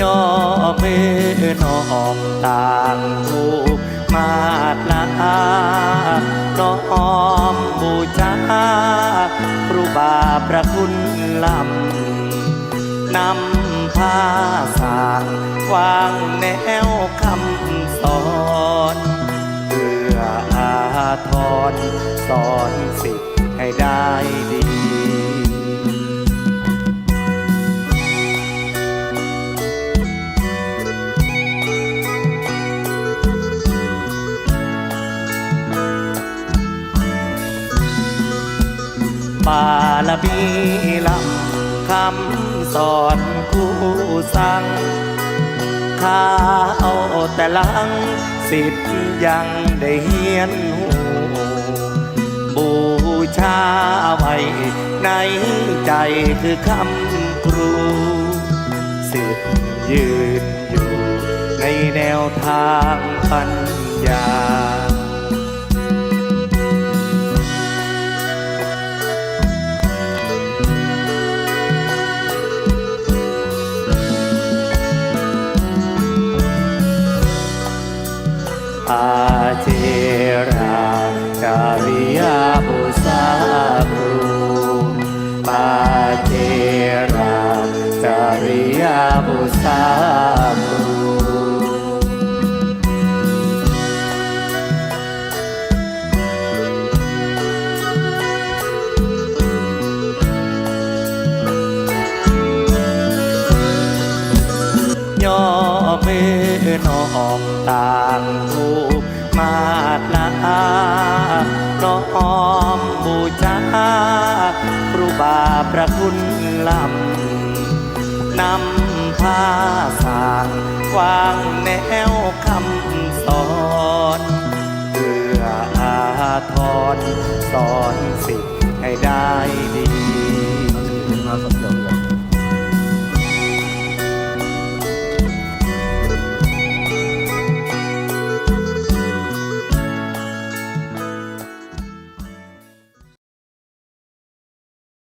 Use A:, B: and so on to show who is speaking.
A: ย่อมือนอบต่างรูปมาดลาน้อมบูชาครูบาประคุณลำนำพาสางวางแนวคำสอนเพื่ออาทรสอนสิทธิ์ให้ได้ดี บารมีลำคำสอนคู่สั่งข้าเอาแต่ลังสิทธิ์ยังได้เฮียนหูบูชาไว้ในใจคือคำครู สิทธิ์ยืนอยู่ในแนวทางปัญญา เจราจาริยาบุษ มาดลาน้อมบูชาครูบาประคุณลำนำพาสางวางแนวคำสอนเพื่ออาทรสอนสิทธิ์ให้ได้ดี
B: มาสำ